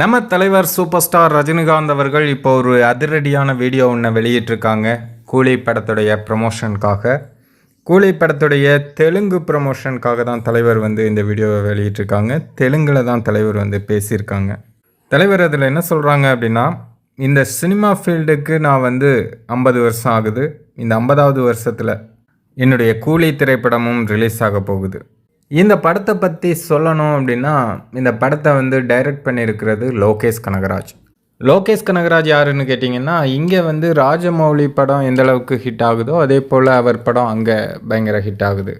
நம்ம தலைவர் super star Rajinikanth அவர்கள் இப்போ ஒரு அதிரடியான வீடியோ ஒன்று வெளியிட்டிருக்காங்க. கூலி படத்துடைய ப்ரமோஷனுக்காக கூலி படத்துடைய தெலுங்கு ப்ரமோஷனுக்காக தான் தலைவர் வந்து இந்த வீடியோவை வெளியிட்டிருக்காங்க. தெலுங்கில் தான் தலைவர் வந்து பேசியிருக்காங்க. தலைவர் அதில் என்ன சொல்கிறாங்க அப்படின்னா இந்த சினிமா ஃபீல்டுக்கு நான் வந்து ஐம்பது வருஷம் ஆகுது. இந்த ஐம்பதாவது வருஷத்தில் என்னுடைய கூலி திரைப்படமும் ரிலீஸ் ஆக போகுது. இந்த படத்தை பற்றி சொல்லணும் அப்படின்னா இந்த படத்தை வந்து டைரக்ட் பண்ணியிருக்கிறது லோகேஷ் கனகராஜ். லோகேஷ் கனகராஜ் யாருன்னு கேட்டிங்கன்னா இங்கே வந்து ராஜமௌலி படம் எந்த அளவுக்கு ஹிட் ஆகுதோ அதே போல் அவர் படம் அங்கே பயங்கர ஹிட் ஆகுது.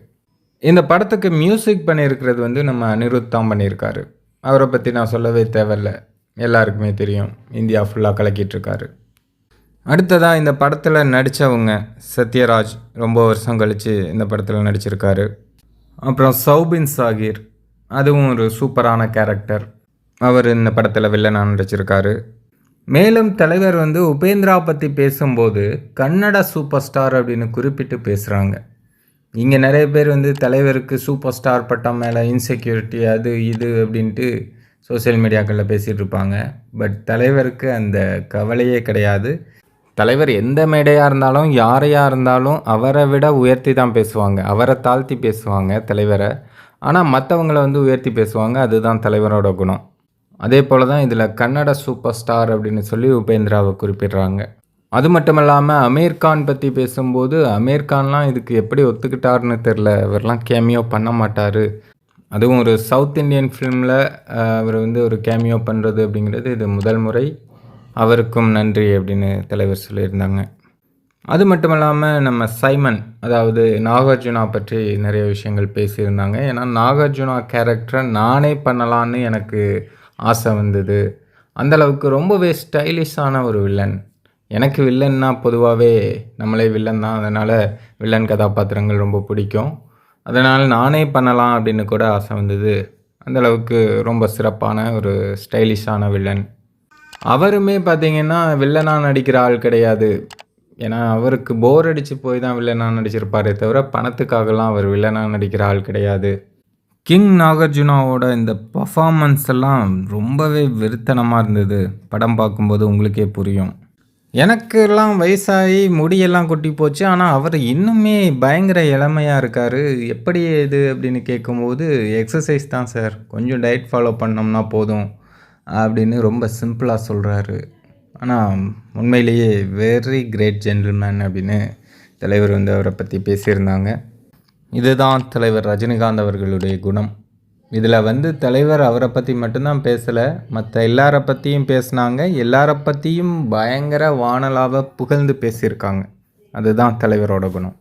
இந்த படத்துக்கு மியூசிக் பண்ணியிருக்கிறது வந்து நம்ம அனிருத் தான் பண்ணியிருக்காரு. அவரை பற்றி நான் சொல்லவே தேவையில்ல. எல்லாருக்குமே தெரியும். இந்தியா ஃபுல்லாக கலக்கிட்டுருக்காரு. அடுத்ததாக இந்த படத்தில் நடித்தவங்க சத்யராஜ். ரொம்ப வருஷம் கழித்து இந்த படத்தில் நடிச்சிருக்காரு. அப்புறம் சௌபின் சாகிர். அதுவும் ஒரு சூப்பரான கேரக்டர் அவர் இந்த படத்தில் வில்லனாக நடிச்சிருக்காரு. மேலும் தலைவர் வந்து உபேந்திரா பற்றி பேசும்போது கன்னட சூப்பர் ஸ்டார் அப்படின்னு குறிப்பிட்டு பேசுகிறாங்க இங்கே நிறைய பேர் வந்து தலைவருக்கு சூப்பர் ஸ்டார் பட்டம் மேலே இன்செக்யூரிட்டி அது இது அப்படின்ட்டு சோஷியல் மீடியாக்களில் பேசிகிட்டு இருப்பாங்க. பட் தலைவருக்கு அந்த கவலையே கிடையாது. தலைவர் எந்த மேடையாக இருந்தாலும் யாரையாக இருந்தாலும் அவரை விட உயர்த்தி தான் பேசுவாங்க. அவரை தாழ்த்தி பேசுவாங்க தலைவரை. ஆனால் மற்றவங்கள வந்து உயர்த்தி பேசுவாங்க. அதுதான் தலைவரோட குணம். அதே போல் தான் இதில் கன்னட சூப்பர் ஸ்டார் அப்படின்னு சொல்லி உபேந்திராவை குறிப்பிடுறாங்க. அது மட்டும் இல்லாமல் அமீர்கான் பற்றி பேசும்போது அமீர்கான்லாம் இதுக்கு எப்படி ஒத்துக்கிட்டாருன்னு தெரில இவரெலாம் கேமியோ பண்ண மாட்டார். அதுவும் ஒரு சவுத் இந்தியன் ஃபிலிமில் அவர் வந்து ஒரு கேமியோ பண்ணுறது அப்படிங்கிறது இது முதல் முறை. அவருக்கும் நன்றி அப்படின்னு தலைவர் சொல்லியிருந்தாங்க. அது மட்டும் இல்லாமல் நம்ம சைமன் அதாவது நாகார்ஜுனா பற்றி நிறைய விஷயங்கள் பேசியிருந்தாங்க. ஏன்னா நாகார்ஜுனா கேரக்டரை நானே பண்ணலான்னு எனக்கு ஆசை வந்தது. அந்தளவுக்கு ரொம்பவே ஸ்டைலிஷான ஒரு வில்லன் எனக்கு வில்லன்னா பொதுவாகவே நம்மளே வில்லன் தான். அதனால் வில்லன் கதாபாத்திரங்கள் ரொம்ப பிடிக்கும். அதனால் நானே பண்ணலாம் அப்படின்னு கூட ஆசை வந்தது. அந்தளவுக்கு ரொம்ப சிறப்பான ஒரு ஸ்டைலிஷான வில்லன் அவருமே பார்த்தீங்கன்னா வில்லனாக நடிக்கிற ஆள் கிடையாது. ஏன்னா அவருக்கு போர் அடித்து போய் தான் வில்லனாக நடிச்சிருப்பாரே தவிர பணத்துக்காகலாம் அவர் வில்லனாக நடிக்கிற ஆள் கிடையாது. கிங் நாகார்ஜுனாவோட இந்த பர்ஃபாமன்ஸ் எல்லாம் ரொம்பவே வெறித்தனமாக இருந்தது. படம் பார்க்கும்போது உங்களுக்கே புரியும். எனக்கெல்லாம் வயசாகி முடியெல்லாம் கொட்டி போச்சு. ஆனால் அவர் இன்னுமே பயங்கர இளமையாக இருக்கார். எப்படி இது அப்படின்னு கேட்கும்போது எக்ஸசைஸ் தான் சார். கொஞ்சம் டயட் ஃபாலோ பண்ணோம்னா போதும். அப்படின்னு ரொம்ப சிம்பிளாக சொல்கிறாரு ஆனால் உண்மையிலேயே வெரி கிரேட் ஜென்டில்மேன் அப்படின்னு தலைவர் வந்து அவரை பற்றி பேசியிருந்தாங்க. இதுதான் தலைவர் ரஜினிகாந்த் அவர்களுடைய குணம். இதில் வந்து தலைவர் அவரை பற்றி மட்டும்தான் பேசலை. மற்ற எல்லாரை பற்றியும் பேசினாங்க. எல்லாரை பற்றியும் பயங்கர வானலாக புகழ்ந்து பேசியிருக்காங்க. அதுதான் தலைவரோட குணம்.